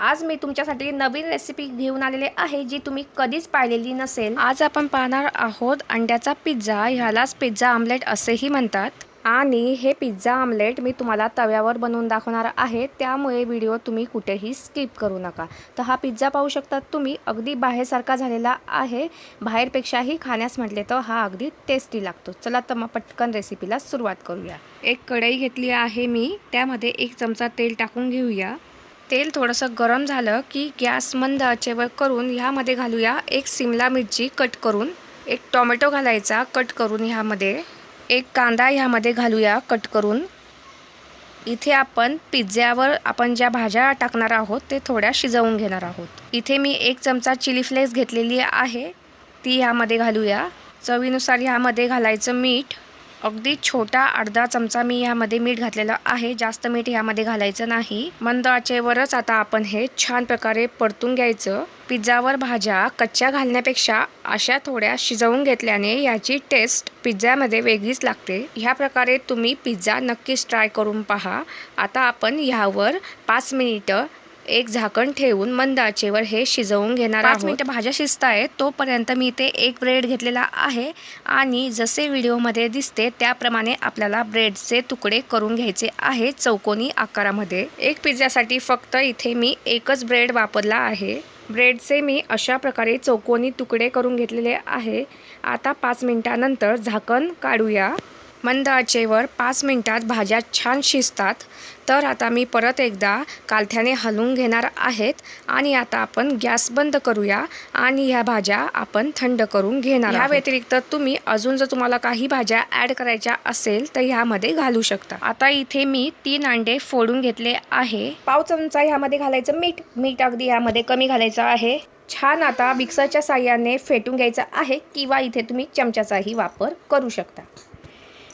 आज मी तुमच्यासाठी नवीन रेसिपी घेऊन आलेले आहे जी तुम्ही कधीच पाहिलेली नसेल. आज आपण पाहणार आहोत अंड्याचा पिझ्झा. ह्यालाच पिझ्झा आमलेट असेही म्हणतात. आणि हे पिझ्झा आमलेट मी तुम्हाला तव्यावर बनवून दाखवणार आहे. त्यामुळे व्हिडिओ तुम्ही कुठेही स्किप करू नका. तर हा पिझ्झा पाहू शकतात तुम्ही. अगदी बाहेरसारखा झालेला आहे. बाहेरपेक्षाही खाण्यास म्हटले तर हा अगदी टेस्टी लागतो. चला तर मग पटकन रेसिपीला सुरुवात करूया. एक कढई घेतली आहे मी. त्यामध्ये एक चमचा तेल टाकून घेऊया. तेल थोडंसं गरम झालं की गॅस मंद आचेवर करून ह्यामध्ये घालूया एक सिमला मिरची कट करून. एक टोमॅटो घालायचा कट करून ह्यामध्ये. एक कांदा ह्यामध्ये घालूया कट करून. इथे आपण पिझ्झ्यावर आपण ज्या भाज्या टाकणार आहोत ते थोड्या शिजवून घेणार आहोत. इथे मी एक चमचा चिली फ्लेक्स घेतलेली आहे. ती ह्यामध्ये घालूया. चवीनुसार ह्यामध्ये घालायचं मीठ. अगदी छोटा अर्धा चमचा मी यामध्ये मीठ घातलेलं आहे. जास्त मीठ यामध्ये घालायचं नाही. मंद आचेवरच आता आपण हे छान प्रकारे परतून घ्यायचं. पिझ्झावर भाज्या कच्च्या घालण्यापेक्षा अशा थोड्या शिजवून घेतल्याने याची टेस्ट पिझ्झामध्ये वेगळीच लागते. ह्या प्रकारे तुम्ही पिझ्झा नक्कीच ट्राय करून पहा. आता आपण ह्यावर पाच मिनिटं एक झाकण ठेवून मंद आचेवर हे शिजवून घेणार पाच मिनिटं भाज्या शिजत आहेत. तोपर्यंत मी इथे एक ब्रेड घेतलेला आहे. आणि जसे व्हिडिओमध्ये दिसते त्याप्रमाणे आपल्याला ब्रेडचे तुकडे करून घ्यायचे आहे चौकोनी आकारामध्ये. एक पिझ्झासाठी फक्त इथे मी एकच ब्रेड वापरला आहे. ब्रेडचे मी अशा प्रकारे चौकोनी तुकडे करून घेतलेले आहे. आता पाच मिनिटानंतर झाकण काढूया. मंद आचेवर पाच मिनिटात भाज्या छान शिजतात. तर आता मी परत एकदा कालथ्याने हलवून घेणार आहेत आणि आता आपण गॅस बंद करूया आणि ह्या भाज्या आपण थंड करून घेणार ह्या व्यतिरिक्त तुम्ही अजून जर तुम्हाला काही भाज्या ॲड करायच्या असेल तर ह्यामध्ये घालू शकता. आता इथे मी तीन अंडे फोडून घेतले आहे. पाव चमचा ह्यामध्ये घालायचं मीठ. मीठ अगदी ह्यामध्ये कमी घालायचं आहे. छान आता मिक्सरच्या साह्याने फेटून घ्यायचं आहे किंवा इथे तुम्ही चमच्याचाही वापर करू शकता.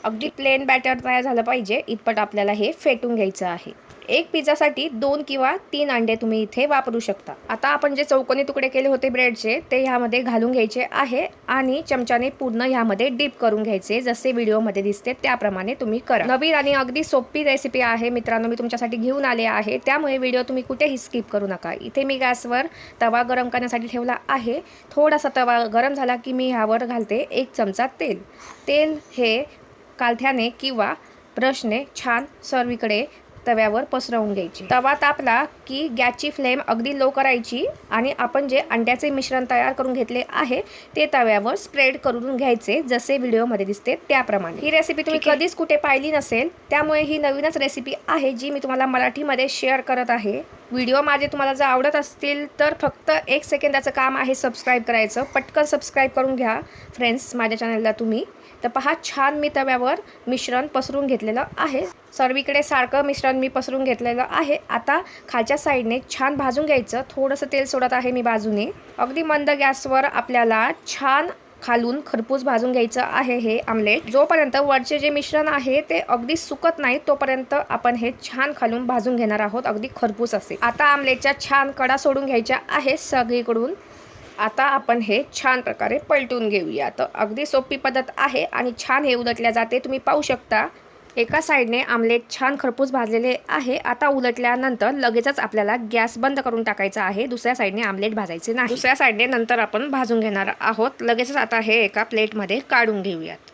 अगदी प्लेन बॅटर तयार झालं पाहिजे. इतपत आपल्याला हे फेटून घ्यायचं आहे. एक पिझ्झासाठी दोन किंवा तीन अंडे तुम्ही इथे वापरू शकता. आता आपण जे चौकोनी तुकडे केले होते ब्रेडचे ते ह्यामध्ये घालून घ्यायचे आहे आणि चमच्याने पूर्ण ह्यामध्ये डीप करून घ्यायचे. जसे व्हिडिओमध्ये दिसते त्याप्रमाणे तुम्ही करा. नवीन आणि अगदी सोपी रेसिपी आहे. मित्रांनो मी तुमच्यासाठी घेऊन आले आहे. त्यामुळे व्हिडिओ तुम्ही कुठेही स्किप करू नका. इथे मी गॅसवर तवा गरम करण्यासाठी ठेवला आहे. थोडासा तवा गरम झाला की मी ह्यावर घालते एक चमचा तेल. तेल हे कालथ्याने किंवा ब्रशने छान सर्वीकडे तव्यावर पसरवून घ्यायची. तवा तापला की गॅसची फ्लेम अगदी लो करायची आणि आपण जे अंड्याचे मिश्रण तयार करून घेतले आहे ते तव्यावर स्प्रेड करून घ्यायचे जसे व्हिडिओमध्ये दिसते त्याप्रमाणे. ही रेसिपी तुम्ही कधीच कुठे पाहिली नसेल त्यामुळे ही नवीनच रेसिपी आहे जी मी तुम्हाला मराठीमध्ये शेअर करत आहे. व्हिडिओ माझे तुम्हाला जर आवडत असतील तर फक्त एक सेकंदाचं काम आहे सबस्क्राईब करायचं. पटकन सबस्क्राईब करून घ्या फ्रेंड्स माझ्या चॅनलला तुम्ही. तर पहा छान मी तव्यावर मिश्रण पसरून घेतलेलं आहे. सर्वीकडे सारखं मिश्रण मी पसरून घेतलेलं आहे. आता खालच्या साईडने छान भाजून घ्यायचं. थोडंसं तेल सोडत आहे मी बाजूने. अगदी मंद गॅसवर आपल्याला छान खालून खरपूस भाजून घ्यायचं आहे हे आमलेट. जोपर्यंत वरचे जे मिश्रण आहे ते अगदी सुकत नाही तोपर्यंत आपण हे छान खालून भाजून घेणार आहोत. अगदी खरपूस असे. आता आमलेटच्या छान कडा सोडून घ्यायच्या आहे सगळीकडून. आता आपण हे छान प्रकारे पलटून घेऊया. तर अगदी सोपी पद्धत आहे आणि छान हे उलटल्या जाते. तुम्ही पाहू शकता एका साईडने आमलेट छान खरपूस भाजलेले आहे. आता उलटल्यानंतर लगेचच आपल्याला गॅस बंद करून टाकायचा आहे. दुसऱ्या साईडने आमलेट भाजायचे नाही. दुसऱ्या साईडने नंतर आपण भाजून घेणार आहोत. लगेचच आता हे एका प्लेटमध्ये काढून घेऊयात.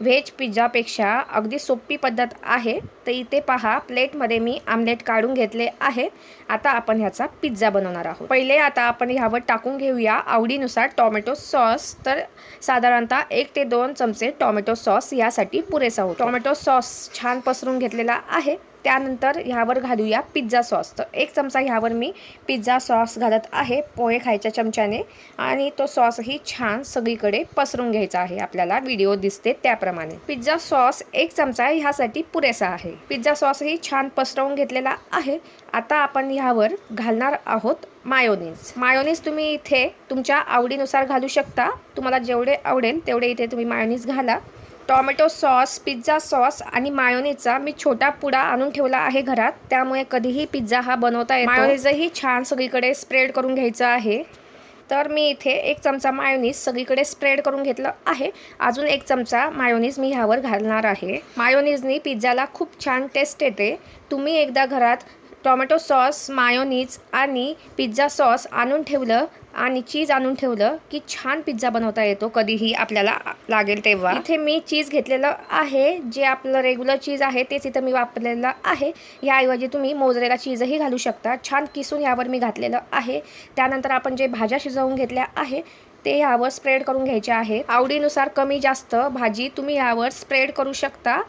व्हेज पिझ्झापेक्षा अगदी सोपी पद्धत आहे. तर इथे पहा प्लेटमध्ये मी आमलेट काढून घेतले आहे. आता आपण ह्याचा पिझ्झा बनवणार आहोत. पहिले आता आपण ह्यावर टाकून घेऊया आवडीनुसार टॉमॅटो सॉस. तर साधारणतः एक ते दोन चमचे टॉमॅटो सॉस यासाठी पुरेसा होतो. टॉमॅटो सॉस छान पसरून घेतलेला आहे. त्यानंतर ह्यावर घालूया पिझ्झा सॉस. तर एक चमचा ह्यावर मी पिझ्झा सॉस घालत आहे पोहे खायच्या चमच्याने. आणि तो सॉसही छान सगळीकडे पसरून घ्यायचा आहे. आपल्याला व्हिडिओ दिसते त्याप्रमाणे. पिझ्झा सॉस एक चमचा ह्यासाठी पुरेसा आहे. पिझ्झा सॉसही छान पसरवून घेतलेला आहे. आता आपण ह्यावर घालणार आहोत मायोनीज. मायोनीज तुम्ही इथे तुमच्या आवडीनुसार घालू शकता. तुम्हाला जेवढे आवडेल तेवढे इथे तुम्ही मायोनीज घाला. टॉमॅटो सॉस पिझ्झा सॉस आणि मायोनीजचा मी छोटा पुडा आणून ठेवला आहे घरात. त्यामुळे कधीही पिझ्झा हा बनवता येतो. मायोनीजही छान सगळीकडे स्प्रेड करून घ्यायचा आहे. तर मी इथे एक चमचा मायोनीज सगळीकडे स्प्रेड करून घेतलं आहे. अजून एक चमचा मायोनीज मी ह्यावर घालणार आहे. मायोनीजनी पिझ्झाला खूप छान टेस्ट येते. तुम्ही एकदा घरात टोमॅटो सॉस मायोनीज आणि पिझ्झा सॉस आणून ठेवलं आणि चीज आणून ठेवलं की छान पिझ्झा बनवता येतो कधीही आपल्याला लागेल तेव्हा. इथे मी चीज घेतलेलं आहे जे आपलं रेग्युलर चीज आहे तेच इथं मी वापरलेलं आहे. याऐवजी तुम्ही मोजरेला चीजही घालू शकता. छान किसून यावर मी घातलेलं आहे. त्यानंतर आपण जे भाज्या शिजवून घेतल्या आहे ते यावर स्प्रेड करून घ्यायचे आहे. आवडीनुसार कमी जास्त भाजी तुम्ही यावर स्प्रेड करू शकता.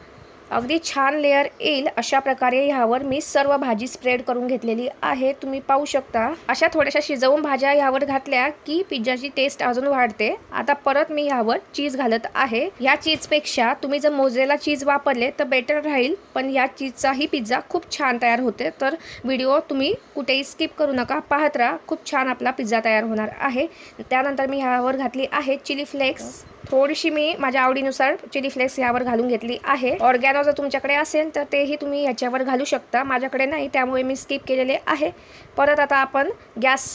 अगदी छान लेअर येईल अशा प्रकारे ह्यावर मी सर्व भाजी स्प्रेड करून घेतलेली आहे. तुम्ही पाहू शकता. अशा थोड्याशा शिजवून भाज्या ह्यावर घातल्या की पिझ्झाची टेस्ट अजून वाढते. आता परत मी ह्यावर चीज घालत आहे. या चीजपेक्षा तुम्ही जर मोजलेला चीज वापरले तर बेटर राहील. पण या चीजचाही पिझ्झा खूप छान तयार होते. तर व्हिडिओ तुम्ही कुठेही स्किप करू नका. पाहत राहा. खूप छान आपला पिझ्झा तयार होणार आहे. त्यानंतर मी ह्यावर घातली आहे चिली फ्लेक्स थोडीशी मी माझ्या आवडीनुसार चिली फ्लेक्स यावर घालून घेतली आहे. ऑर्गॅनो जर तुमच्याकडे असेल तर तेही तुम्ही याच्यावर घालू शकता. माझ्याकडे नाही त्यामुळे मी स्किप केलेले आहे. परत आता आपण गॅस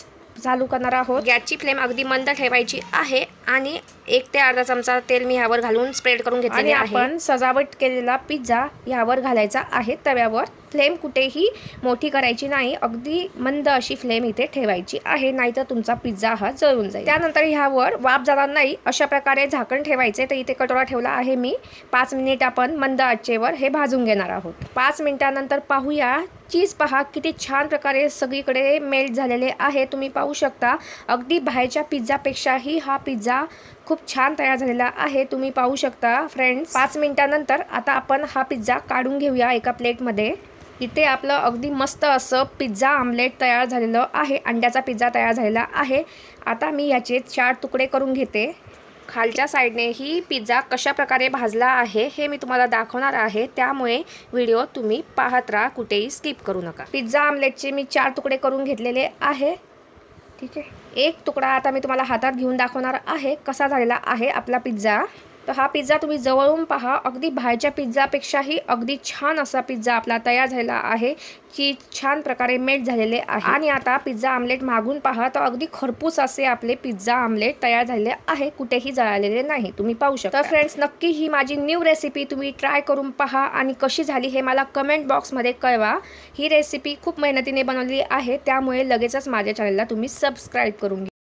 चालू करणार आहोत. गॅसची फ्लेम अगदी मंद ठेवायची आहे आणि एक ते अर्धा चमचा तेल मी ह्यावर घालून स्प्रेड करून घेतलेले आहे. आपण सजावट केलेला पिझ्झा ह्यावर घालायचा आहे तव्यावर. फ्लेम कुठेही मोठी करायची नाही अगदी मंद अशी फ्लेम इथे ठेवायची आहे नाहीतर तुमचा पिझ्झा हा जळून जाईल. त्यानंतर ह्यावर वाफ जाणार नाही अशा प्रकारे झाकण ठेवायचे. तर इथे कटोरा ठेवला आहे मी. पाच मिनिट आपण मंद आचेवर हे भाजून घेणार आहोत. पाच मिनिटानंतर पाहूया. चीज पहा किती छान प्रकारे सगळीकडे मेल्ट झालेले आहे. तुम्ही पाहू शकता अगदी बाहेरच्या पिझ्झापेक्षाही हा पिझ्झा खूप छान तयार झालेला आहे. तुम्ही पाहू शकता फ्रेंड्स पाच मिनिटानंतर आता आपण हा पिझ्झा काढून घेऊया एका प्लेटमध्ये इथे आपलं अगदी मस्त असं पिझ्झा आमलेट तयार झालेलं आहे. अंड्याचा पिझ्झा तयार झालेला आहे. आता मी याचे चार तुकडे करून घेते. खालच्या साईडने ही पिझ्झा कशा प्रकारे भाजला आहे हे मी तुम्हाला दाखवणार आहे. त्यामुळे व्हिडिओ तुम्ही पाहत राहा कुठेही स्किप करू नका. पिझ्झा आमलेटचे मी चार तुकडे करून घेतलेले आहे. ठीक आहे. एक तुकडा आता मी तुम्हाला हातात घेऊन दाखवणार आहे कसा झालेला आहे आपला पिझ्झा. तर हा पिझ्झा तुम्ही जवळून पहा. अगदी बाहेरच्या पिझ्झापेक्षाही अगदी छान असा पिझ्झा आपला तयार झालेला आहे की छान प्रकारे मेट झालेले आहे. आणि आता पिझ्झा आमलेट मागून पहा तर अगदी खरपूस असे आपले पिझ्झा आमलेट तयार झालेले आहे कुठेही जळालेले नाही. तुम्ही पाहू शकता. तर फ्रेंड्स नक्की ही माझी न्यू रेसिपी तुम्ही ट्राय करून पहा आणि कशी झाली हे मला कमेंट बॉक्समध्ये कळवा. ही रेसिपी खूप मेहनतीने बनवली आहे त्यामुळे लगेचच माझ्या चॅनलला तुम्ही सबस्क्राईब करून घ्या.